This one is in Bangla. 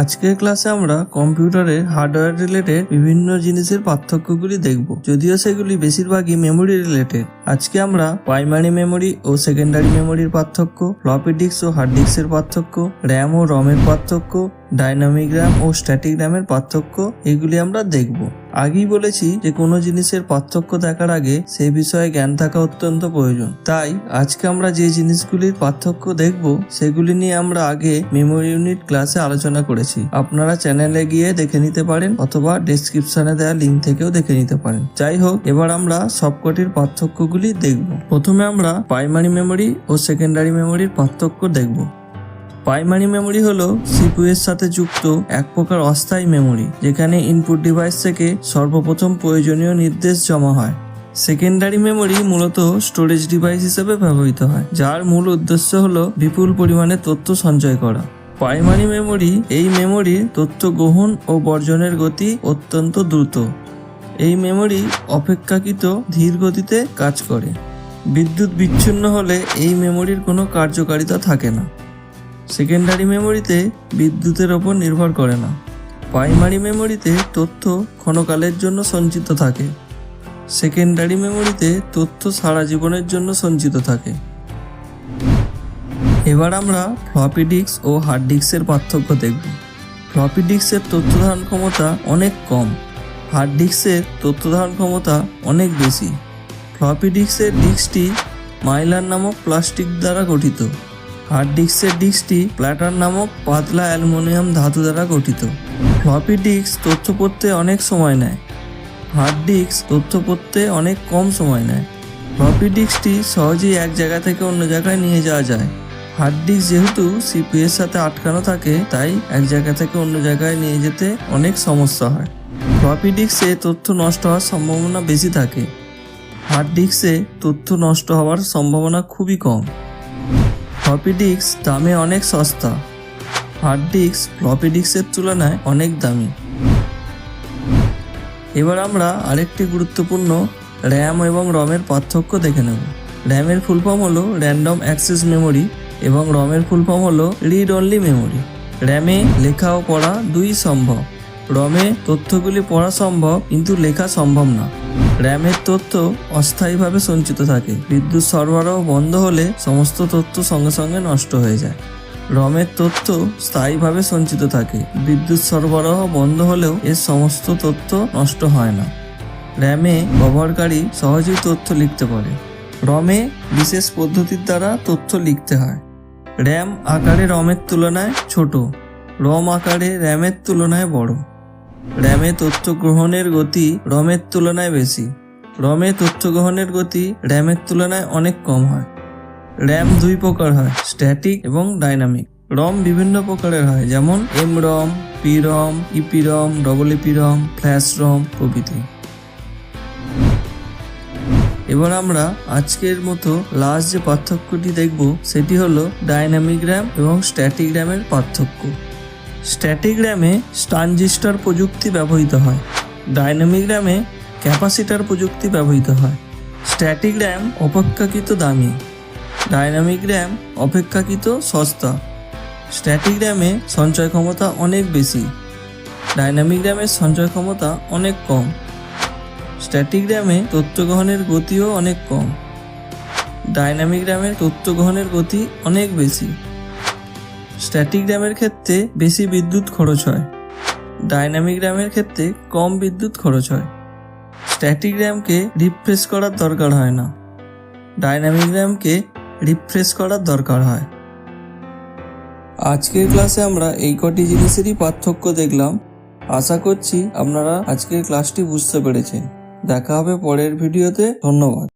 আজকের ক্লাসে আমরা কম্পিউটারের হার্ডওয়্যার রিলেটেড বিভিন্ন জিনিসের পার্থক্যগুলি দেখব। যদিও সেগুলি বেশিরভাগই মেমোরি রিলেটেড আজকে আমরা প্রাইমারি মেমোরি ও সেকেন্ডারি মেমোরির পার্থক্য ফ্লপি ডিস্ক ও হার্ড ডিস্কের পার্থক্য র্যাম ও রমের পার্থক্য ডাইনামিক র্যাম ও স্ট্যাটিক র্যামের পার্থক্য, এগুলি আমরা দেখব। আগেই বলেছি যে কোনো জিনিসের পার্থক্য দেখার আগে সেই বিষয়ে জ্ঞান থাকা অত্যন্ত প্রয়োজন। তাই আজকে আমরা যে জিনিসগুলির পার্থক্য দেখব, সেগুলি নিয়ে আমরা আগে মেমোরি ইউনিট ক্লাসে আলোচনা করেছি। আপনারা চ্যানেলে গিয়ে দেখে নিতে পারেন অথবা ডেসক্রিপশনে দেওয়া লিঙ্ক থেকেও দেখে নিতে পারেন। যাই হোক, এবার আমরা সবকটির পার্থক্যগুলি দেখব। প্রথমে আমরা প্রাইমারি মেমোরি ও সেকেন্ডারি মেমোরির পার্থক্য দেখব। প্রাইমারি মেমোরি হলো সিপিইউ এর সাথে যুক্ত এক প্রকার অস্থায়ী মেমোরি যেখানে ইনপুট ডিভাইস থেকে সর্বপ্রথম প্রয়োজনীয় নির্দেশ জমা হয়। সেকেন্ডারি মেমোরি মূলত স্টোরেজ ডিভাইস হিসেবে ব্যবহৃত হয়, যার মূল উদ্দেশ্য হলো বিপুল পরিমাণে তথ্য সঞ্চয় করা। প্রাইমারি মেমোরি এই মেমোরির তথ্য গ্রহণ ও বর্জনের গতি অত্যন্ত দ্রুত। এই মেমোরি অপেক্ষাকৃত ধীর গতিতে কাজ করে। বিদ্যুৎ বিচ্ছিন্ন হলে এই মেমোরির কোনো কার্যকারিতা থাকে না। সেকেন্ডারি মেমোরিতে বিদ্যুতের ওপর নির্ভর করে না। প্রাইমারি মেমোরিতে তথ্য ক্ষণকালের জন্য সঞ্চিত থাকে। সেকেন্ডারি মেমোরিতে তথ্য সারা জীবনের জন্য সঞ্চিত থাকে। এবার আমরা ফ্লপি ডিস্ক ও হার্ড ডিস্কের পার্থক্য দেখব। ফ্লপি ডিস্কের তথ্য ধারণ ক্ষমতা অনেক কম। হার্ড ডিস্কের তথ্য ধারণ ক্ষমতা অনেক বেশি। ফ্লপি ডিস্কের ডিস্কটি মাইলার নামক প্লাস্টিক দ্বারা গঠিত। হার্ড ডিস্কের ডিস্কটি প্ল্যাটার নামক পাতলা অ্যালুমিনিয়াম ধাতু দ্বারা গঠিত। ফ্লপি ডিস্ক তথ্য পড়তে অনেক সময় নেয়। হার্ড ডিস্ক তথ্য পড়তে অনেক কম সময় নেয়। ফ্লপি ডিস্কটি সহজেই এক জায়গা থেকে অন্য জায়গায় নিয়ে যাওয়া যায়। হার্ড ডিস্ক যেহেতু সিপিইউ এর সাথে আটকানো থাকে, তাই এক জায়গা থেকে অন্য জায়গায় নিয়ে যেতে অনেক সমস্যা হয়। ফ্লপি ডিস্কে তথ্য নষ্ট হওয়ার সম্ভাবনা বেশি থাকে। হার্ড ডিস্কে তথ্য নষ্ট হওয়ার সম্ভাবনা খুবই কম। ফ্লপি ডিস্ক দামে অনেক সস্তা। হার্ড ডিস্ক ফ্লপি ডিস্কের তুলনায় অনেক দামি। এবার আমরা আরেকটি গুরুত্বপূর্ণ র্যাম এবং রমের পার্থক্য দেখে নেব। র্যামের ফুল ফর্ম হলো র্যান্ডম অ্যাক্সেস মেমোরি এবং রমের ফুল ফর্ম হলো রিড অনলি মেমোরি র্যামে লেখা ও পড়া দুই সম্ভব। রমে তথ্যগুলি পড়া সম্ভব, কিন্তু লেখা সম্ভব না। র্যামের তথ্য অস্থায়ীভাবে সঞ্চিত থাকে। বিদ্যুৎ সরবরাহ বন্ধ হলে সমস্ত তথ্য সঙ্গে সঙ্গে নষ্ট হয়ে যায়। রমের তথ্য স্থায়ীভাবে সঞ্চিত থাকে। বিদ্যুৎ সরবরাহ বন্ধ হলেও এর সমস্ত তথ্য নষ্ট হয় না। র্যামে ব্যবহারকারী সহজেই তথ্য লিখতে পারে। রমে বিশেষ পদ্ধতির দ্বারা তথ্য লিখতে হয়। র্যাম আকারে রমের তুলনায় ছোট। রম আকারে র্যামের তুলনায় বড়। র্যামে তথ্য গ্রহণের গতি রমের তুলনায় বেশি। রমে তথ্য গ্রহণের গতি র্যামের তুলনায় অনেক কম হয়। র্যাম দুই প্রকার হয়, স্ট্যাটিক এবং ডাইনামিক। রম বিভিন্ন প্রকারের হয়, যেমন M ROM P ROM EP ROM double EP ROM flash ROM প্রভৃতি। এবার আমরা আজকের মতো লাস্ট যে পার্থক্যটি দেখব, সেটি হলো ডাইনামিক র্যাম এবং স্ট্যাটিক র্যামের পার্থক্য। স্ট্যাটিক র্যামে ট্রানজিস্টর প্রযুক্তি ব্যবহৃত হয়। ডাইনামিক র্যামে ক্যাপাসিটার প্রযুক্তি ব্যবহৃত হয়। স্ট্যাটিক র্যাম অপেক্ষাকৃত দামি। ডাইনামিক র্যাম অপেক্ষাকৃত সস্তা। স্ট্যাটিক র্যামে সঞ্চয় ক্ষমতা অনেক বেশি। ডাইনামিক র্যামের সঞ্চয় ক্ষমতা অনেক কম। স্ট্যাটিক র্যামে তথ্য গ্রহণের গতিও অনেক কম। ডাইনামিক র্যামের তথ্য গ্রহণের গতি অনেক বেশি। স্ট্যাটিক র্যামের ক্ষেত্রে বেশি বিদ্যুৎ খরচ হয়। ডাইনামিক র্যামের ক্ষেত্রে কম বিদ্যুৎ খরচ হয়। স্ট্যাটিক র্যামকে রিফ্রেশ করার দরকার হয় না। ডাইনামিক র্যামকে রিফ্রেশ করার দরকার হয়। আজকের ক্লাসে আমরা এই কটি জিনিসেরই পার্থক্য দেখলাম। আশা করছি আপনারা আজকের ক্লাসটি বুঝতে পেরেছেন। দেখা হবে পরের ভিডিওতে ধন্যবাদ।